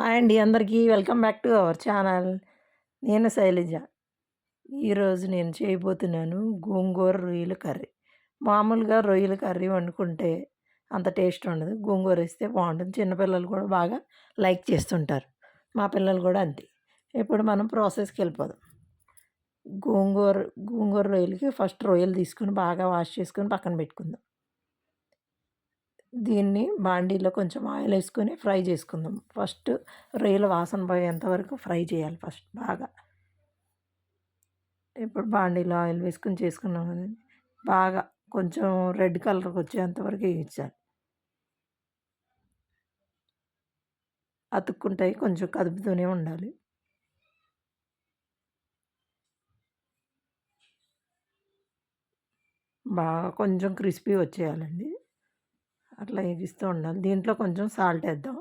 Hi అండి అందరికీ. Welcome back to our channel. నేను శైలజ. ఈరోజు నేను చేయబోతున్నాను గోంగూర రొయ్యల కర్రీ. మామూలుగా రొయ్యల కర్రీ వండుకుంటే అంత టేస్ట్ ఉండదు. గోంగూర వేస్తే బాగుంటుంది. చిన్నపిల్లలు కూడా బాగా లైక్ చేస్తుంటారు. మా పిల్లలు కూడా అంతే. ఇప్పుడు మనం ప్రాసెస్కి వెళ్ళిపోదాం. గోంగూర గోంగూర రొయ్యలకి ఫస్ట్ రొయ్యలు తీసుకుని బాగా వాష్ చేసుకొని పక్కన పెట్టుకుందాం. దీన్ని బాండీలో కొంచెం ఆయిల్ వేసుకొని ఫ్రై చేసుకుందాం. ఫస్ట్ రొయ్యల వాసన పోయేంత వరకు ఫ్రై చేయాలి ఫస్ట్ బాగా. ఇప్పుడు బాండీలో ఆయిల్ వేసుకొని చేసుకున్నాం కదండి బాగా కొంచెం రెడ్ కలర్కి వచ్చేంత వరకు వేయించాలి. అతుక్కుంటాయి కొంచెం కదుపుతూనే ఉండాలి. బాగా కొంచెం క్రిస్పీ వచ్చేయాలండి. అట్లా వేగిస్తూ ఉండాలి. దీంట్లో కొంచెం సాల్ట్ వేద్దాం.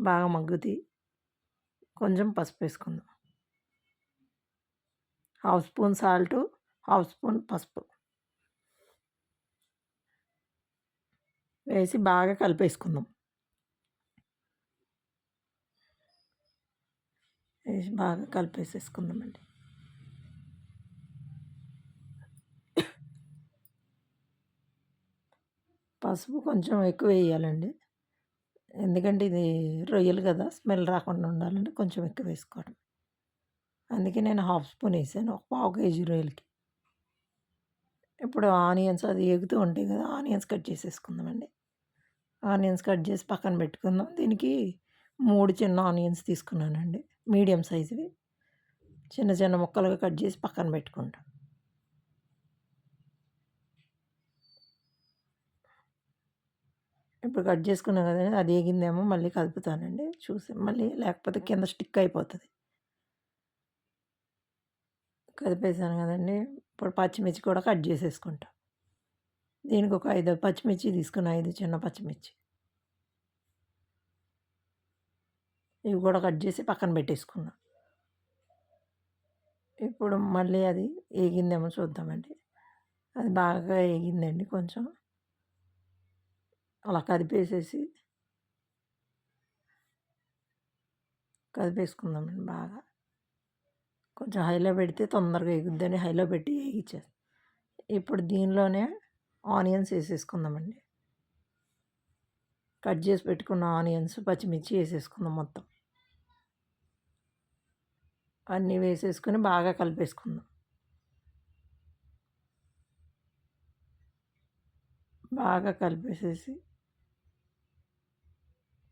బాగా మగ్గుతి. కొంచెం పసుపు వేసుకుందాం. Half spoon salt half spoon పసుపు. వేసి బాగా కలిపేసుకుందాం. వేసి బాగా కలిపేసేసుకుందామండి. పసుపు కొంచెం ఎక్కువ వేయాలండి. ఎందుకంటే ఇది రొయ్యలు కదా స్మెల్ రాకుండా ఉండాలంటే కొంచెం ఎక్కువ వేసుకోవడం అందుకే నేను హాఫ్ స్పూన్ వేసాను ఒక పావు కేజీ రొయ్యలకి. ఇప్పుడు ఆనియన్స్ అది ఎగుతూ ఉంటాయి కదా ఆనియన్స్ కట్ చేసేసుకుందామండి. ఆనియన్స్ కట్ చేసి పక్కన పెట్టుకుందాం. దీనికి మూడు చిన్న ఆనియన్స్ తీసుకున్నానండి మీడియం సైజువి. చిన్న చిన్న ముక్కలుగా కట్ చేసి పక్కన పెట్టుకుంటాం. ఇప్పుడు కట్ చేసుకున్నాం కదండి అది ఏగిందేమో మళ్ళీ కలుపుతానండి చూసి మళ్ళీ లేకపోతే కింద స్టిక్ అయిపోతుంది. కదిపేసాను కదండి ఇప్పుడు పచ్చిమిర్చి కూడా కట్ చేసేసుకుంటా. దీనికి ఒక ఐదు పచ్చిమిర్చి తీసుకున్న ఐదు చిన్న పచ్చిమిర్చి. ఇవి కూడా కట్ చేసి పక్కన పెట్టేసుకున్నా. ఇప్పుడు మళ్ళీ అది ఏగిందేమో చూద్దామండి. అది బాగా ఏగిందండి కొంచెం. అలా కదిపేసేసి కదిపేసుకుందామండి బాగా. కొంచెం హైలో పెడితే తొందరగా ఎగుద్దని హైలో పెట్టి వేగించేస్తాం ఇప్పుడు దీనిలోనే ఆనియన్స్ వేసేసుకుందామండి. కట్ చేసి పెట్టుకున్న ఆనియన్స్ పచ్చిమిర్చి వేసేసుకుందాం మొత్తం. అన్నీ వేసేసుకొని బాగా కలిపేసుకుందాం. బాగా కలిపేసేసి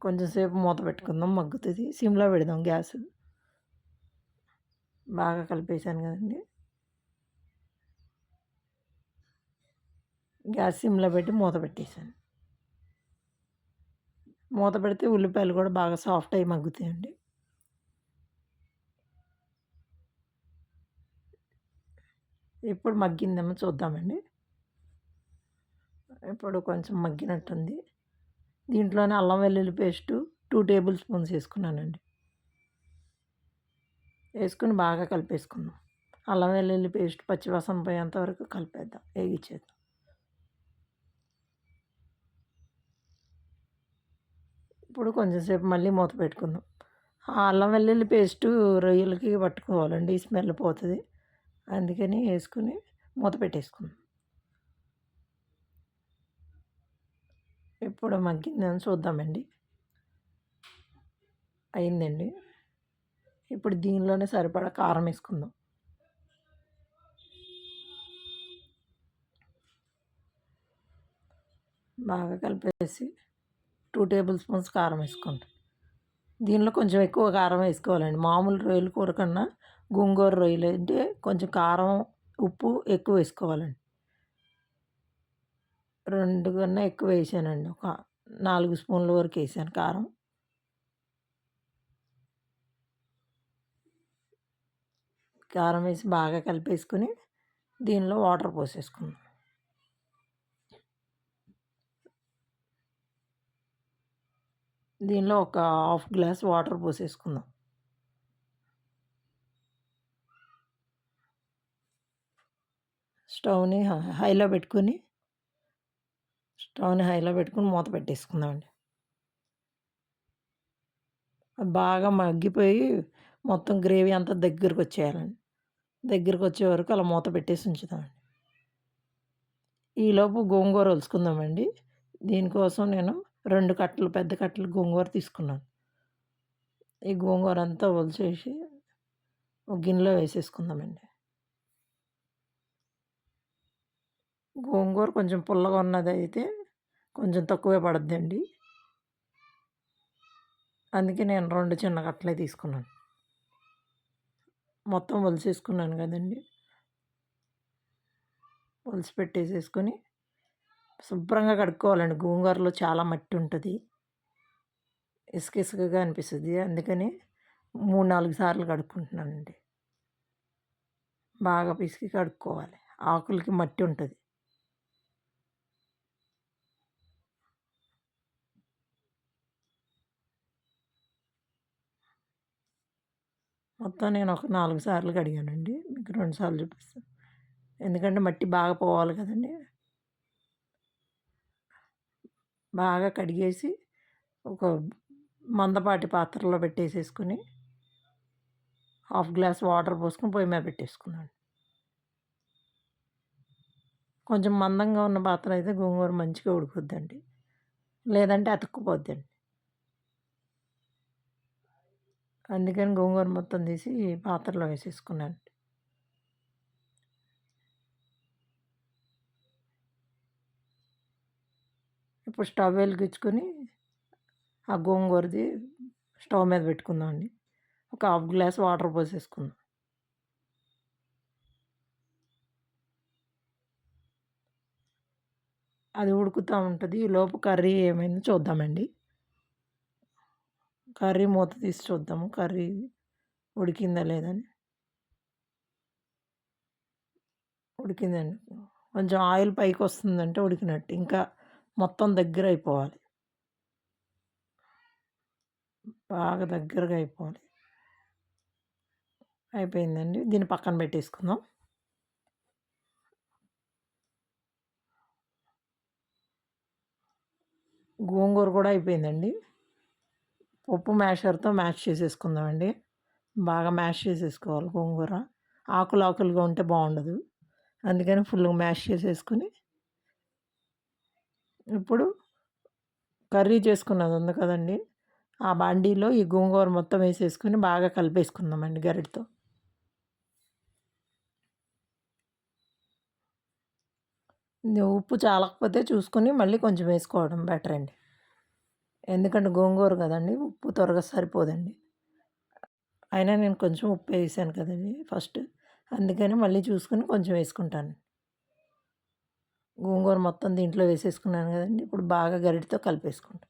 కొంచెంసేపు మూత పెట్టుకుందాం మగ్గుతుంది. సిమ్లో పెడదాం గ్యాస్. బాగా కలిపేసాను కదండి. గ్యాస్ సిమ్లో పెట్టి మూత పెట్టేసాను మూత పెడితే ఉల్లిపాయలు కూడా బాగా సాఫ్ట్ అయ్యి మగ్గుతాయండి. ఇప్పుడు మగ్గిందేమో చూద్దామండి. ఇప్పుడు కొంచెం మగ్గినట్టుంది. దీంట్లోనే అల్లం వెల్లుల్లి పేస్టు టూ టేబుల్ స్పూన్స్ వేసుకున్నానండి. వేసుకుని బాగా కలిపేసుకుందాం. అల్లం వెల్లుల్లి పేస్ట్ పచ్చివాసన పోయేంత వరకు కలిపేద్దాం. వేగిచ్చేద్దాం. ఇప్పుడు కొంచెంసేపు మళ్ళీ మూత పెట్టుకుందాం. ఆ అల్లం వెల్లుల్లి పేస్టు రొయ్యలకి పట్టుకోవాలండి. స్మెల్ పోతుంది. అందుకని వేసుకుని మూత పెట్టేసుకుందాం. ఇప్పుడు మగ్గిందని చూద్దామండి. అయిందండి. ఇప్పుడు దీనిలోనే సరిపడా కారం వేసుకుందాం. బాగా కలిపేసి టూ టేబుల్ స్పూన్స్ కారం వేసుకుంటాం దీనిలో కొంచెం ఎక్కువ కారం వేసుకోవాలండి. మామూలు రొయ్యల కూర కన్నా గోంగూర రొయ్యలు అంటే కొంచెం కారం ఉప్పు ఎక్కువ వేసుకోవాలండి. రెండు కన్నా ఎక్కువ వేసానండి. ఒక నాలుగు స్పూన్ల వరకు వేసాను కారం. కారం వేసి బాగా కలిపేసుకుని దీనిలో వాటర్ పోసేసుకుందాం. దీనిలో ఒక హాఫ్ గ్లాస్ వాటర్ పోసేసుకుందాం. స్టవ్ని హైలో పెట్టుకొని స్టవ్ని హైలో పెట్టుకుని మూత పెట్టేసుకుందామండి. బాగా మగ్గిపోయి మొత్తం గ్రేవీ అంతా దగ్గరకు వచ్చేయాలండి. దగ్గరకు వచ్చే వరకు అలా మూత పెట్టేసి ఉంచుదామండి. ఈలోపు గోంగూర ఒలుచుకుందామండి దీనికోసం నేను రెండు కట్టలు పెద్ద కట్టలు గోంగూర తీసుకున్నాను. ఈ గోంగూర అంతా ఒలిచేసి ఒక గిన్నెలో వేసేసుకుందామండి. గోంగూర కొంచెం పుల్లగా ఉన్నది అయితే కొంచెం తక్కువే పడద్దండి. అందుకే నేను రెండు చిన్న కట్టలే తీసుకున్నాను. మొత్తం వలిసేసుకున్నాను కదండి. వలిసి పెట్టేసేసుకొని శుభ్రంగా కడుక్కోవాలండి. గోంగూరలో చాలా మట్టి ఉంటుంది. ఇసుక ఇసుకగా అనిపిస్తుంది. అందుకని మూడు నాలుగు సార్లు కడుక్కుంటున్నానండి. బాగా పిసికి కడుక్కోవాలి. ఆకులకి మట్టి ఉంటుంది. మొత్తం నేను ఒక నాలుగు సార్లు కడిగానండి. మీకు రెండు సార్లు చూపిస్తాను ఎందుకంటే మట్టి బాగా పోవాలి కదండి. బాగా కడిగేసి ఒక మందపాటి పాత్రలో పెట్టేసేసుకుని హాఫ్ గ్లాస్ వాటర్ పోసుకొని పొయ్యి మీద పెట్టేసుకున్నాను. కొంచెం మందంగా ఉన్న పాత్ర అయితే గోంగూర మంచిగా ఉడుకుద్దండి. లేదంటే అతుక్కుపోద్దండి. అందుకని గోంగూర మొత్తం తీసి పాత్రలో వేసేసుకున్నాను. ఇప్పుడు స్టవ్ వెలిగించుకొని ఆ గోంగూరది స్టవ్ మీద పెట్టుకుందాం అండి. ఒక హాఫ్ గ్లాస్ వాటర్ పోసేసుకుందాం. అది ఉడుకుతూ ఉంటుంది. లోపు కర్రీ ఏమైందో చూద్దామండి. కర్రీ మూత తీసి చూద్దాము. కర్రీ ఉడికిందా లేదని ఉడికిందండి. కొంచెం ఆయిల్ పైకి వస్తుందంటే ఉడికినట్టు. ఇంకా మొత్తం దగ్గర అయిపోవాలి. బాగా దగ్గరగా అయిపోవాలి. అయిపోయిందండి. దీన్ని పక్కన పెట్టేసుకుందాం. గోంగూర కూడా అయిపోయిందండి. ఉప్పు మ్యాషర్తో మ్యాష్ చేసేసుకుందామండి. బాగా మ్యాష్ చేసేసుకోవాలి గోంగూర. ఆకులు ఆకులుగా ఉంటే బాగుండదు. అందుకని ఫుల్గా మ్యాష్ చేసేసుకుని ఇప్పుడు కర్రీ చేసుకున్నది ఉంది కదండి. ఆ బాండీలో ఈ గోంగూర మొత్తం వేసేసుకుని బాగా కలిపేసుకుందామండి గరిటతో. ఉప్పు చాలకపోతే చూసుకొని మళ్ళీ కొంచెం వేసుకోవడం బెటర్ అండి ఎందుకంటే గోంగూర కదండి ఉప్పు త్వరగా సరిపోదండి. అయినా నేను కొంచెం ఉప్పు వేసాను కదండి ఫస్ట్. అందుకని మళ్ళీ చూసుకుని కొంచెం వేసుకుంటాను. గోంగూర మొత్తం దీంట్లో వేసేసుకున్నాను కదండి ఇప్పుడు బాగా గరిటితో కలిపేసుకుంటాను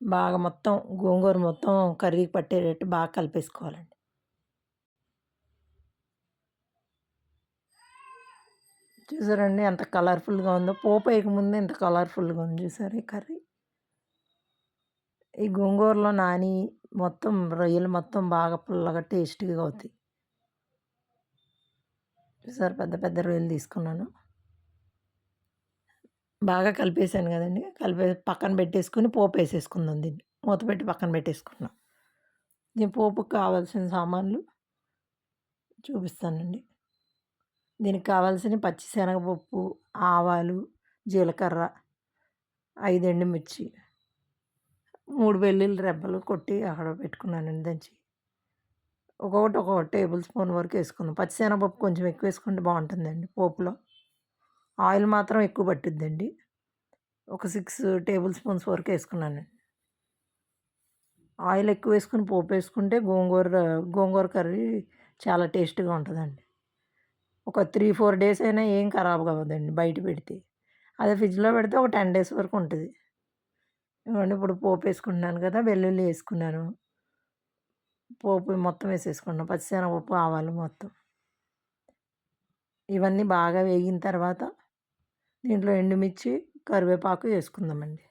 బాగా మొత్తం గోంగూర మొత్తం కర్రీకి పట్టేటట్టు బాగా కలిపేసుకోవాలండి. చూసారండి? ఎంత కలర్ఫుల్గా ఉందో. పోపు వేయకముందే ఎంత కలర్ఫుల్గా ఉంది చూసారు ఈ కర్రీ? ఈ గోంగూరలో నాని మొత్తం రొయ్యలు మొత్తం బాగా పుల్లగా టేస్టీగా అవుతాయి. చూసారు? పెద్ద పెద్ద రొయ్యలు తీసుకున్నాను. బాగా కలిపేసాను కదండి. కలిపే పక్కన పెట్టేసుకుని పోపు వేసేసుకుందాం దీన్ని. మూత పెట్టి పక్కన పెట్టేసుకున్నాం. దీని పోపుకి కావాల్సిన సామాన్లు చూపిస్తానండి. దీనికి కావాల్సిన పచ్చిశనగపప్పు ఆవాలు జీలకర్ర ఐదు ఎండుమిర్చి మూడు వెల్లుల్లి రెబ్బలు కొట్టి అక్కడ పెట్టుకున్నానండి దంచి. ఒక్కొక్కటి ఒక టేబుల్ స్పూన్ వరకు వేసుకుందాం. పచ్చిశనగపప్పు కొంచెం ఎక్కువ వేసుకుంటే బాగుంటుందండి పోపులో. ఆయిల్ మాత్రం ఎక్కువ పట్టిద్దండి. ఒక సిక్స్ టేబుల్ స్పూన్స్ వరకు వేసుకున్నానండి. ఆయిల్ ఎక్కువ వేసుకుని పోపు వేసుకుంటే గోంగూర గోంగూర కర్రీ చాలా టేస్ట్గా ఉంటుందండి. ఒక త్రీ ఫోర్ డేస్ అయినా ఏం ఖరాబ్ కావద్దండి బయట పెడితే. అదే ఫ్రిడ్జ్లో పెడితే ఒక టెన్ డేస్ వరకు ఉంటుంది. ఇవ్వండి ఇప్పుడు పోపు వేసుకుంటున్నాను కదా వెల్లుల్లి వేసుకున్నాను. పోపు మొత్తం వేసేసుకున్నాను. పచ్చిశనగపప్పు ఆవాలు మొత్తం. ఇవన్నీ బాగా వేగిన తర్వాత దీంట్లో ఎండుమిర్చి కరివేపాకు వేసుకుందామండి.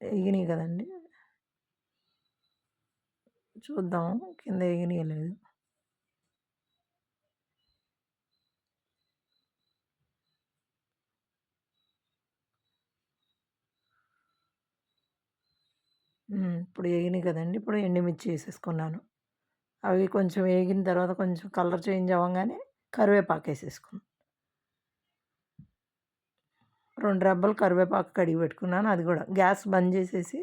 వేగినాయి కదండి. చూద్దాం. కింద ఎగినియలేదు ఇప్పుడు వేగినాయి కదండి. ఇప్పుడు ఎండుమిర్చి వేసేసుకున్నాను. అవి కొంచెం వేగిన తర్వాత కొంచెం కలర్ చేంజ్ అవ్వగానే కరివేపాకు వేసేసుకున్నాను రెండు రబ్బలు కరివేపాకు కడిగి పెట్టుకున్నాను. అది కూడా గ్యాస్ బంద్ చేసేసి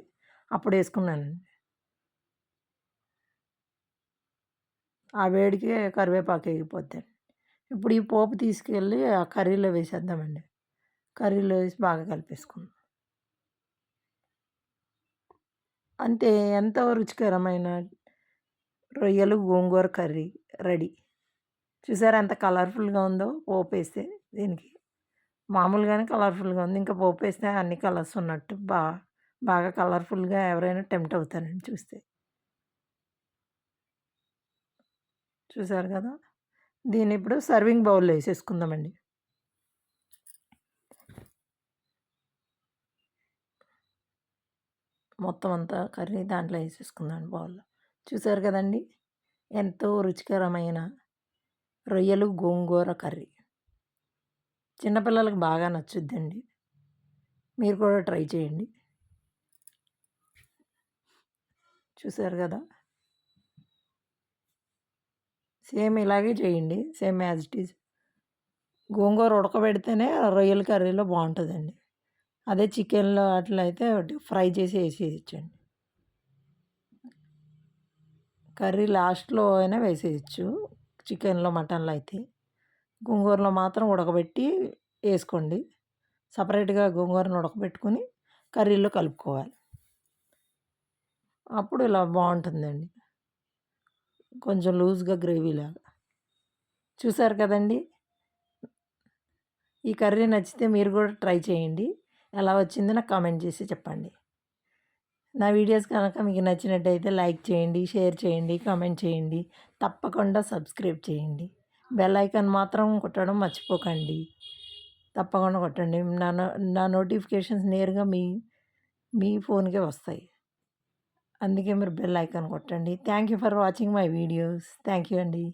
అప్పుడు వేసుకున్నానండి. ఆ వేడికే కరివేపాకు ఎగిపోద్దండి. ఇప్పుడు ఈ పోపు తీసుకెళ్ళి ఆ కర్రీలో వేసేద్దామండి. కర్రీలో వేసి బాగా కలిపేసుకుందాం. అంతే ఎంతో రుచికరమైన రొయ్యలు, గోంగూర కర్రీ రెడీ. చూసారా ఎంత కలర్‌ఫుల్‌గా ఉందో పోపు వేస్తే దీనికి. మామూలుగానే కలర్‌ఫుల్‌గా ఉంది. ఇంకా పోపు వేస్తే అన్ని కలర్స్ ఉన్నట్టు బా బాగా కలర్‌ఫుల్‌గా ఎవరైనా టెంప్ట్ అవుతారండి చూస్తే. చూసారు కదా! దీన్నిప్పుడు సర్వింగ్ బౌల్‌లో వేసేసుకుందామండి మొత్తం అంతా కర్రీ దాంట్లో వేసేసుకుందాం బౌల్‌లో. చూసారు కదండి ఎంతో రుచికరమైన రొయ్యలు, గోంగూర కర్రీ. చిన్నపిల్లలకు బాగా నచ్చుద్దండి. మీరు కూడా ట్రై చేయండి. చూసారు కదా సేమ్ ఇలాగే చేయండి. Same as it is. గోంగూర ఉడకబెడితేనే రొయ్యల కర్రీలో బాగుంటుందండి అదే చికెన్‌లో అట్లా అయితే ఫ్రై చేసి వేసేయచ్చండి కర్రీ లాస్ట్‌లో అయినా వేసేయచ్చు చికెన్‌లో, మటన్‌లో అయితే. గోంగూరలో మాత్రం ఉడకబెట్టి వేసుకోండి సపరేట్గా గోంగూరను ఉడకబెట్టుకొని కర్రీలో కలుపుకోవాలి. అప్పుడు ఇలా బాగుంటుందండి కొంచెం లూజ్‌గా గ్రేవీలాగా. చూసారు కదండీ! ఈ కర్రీ నచ్చితే మీరు కూడా ట్రై చేయండి. ఎలా వచ్చిందో నాకు కామెంట్ చేసి చెప్పండి. నా వీడియోస్ కనుక మీకు నచ్చినట్టయితే లైక్ చేయండి, షేర్ చేయండి, కామెంట్ చేయండి. తప్పకుండా సబ్స్క్రైబ్ చేయండి. బెల్ ఐకాన్ మాత్రం కొట్టడం మర్చిపోకండి. తప్పకుండా కొట్టండి. నా నో నా నోటిఫికేషన్స్ నేరుగా మీ మీ ఫోన్‌కే వస్తాయి. అందుకే మీరు బెల్ ఐకాన్ కొట్టండి. Thank you for watching my videos. Thank you అండి.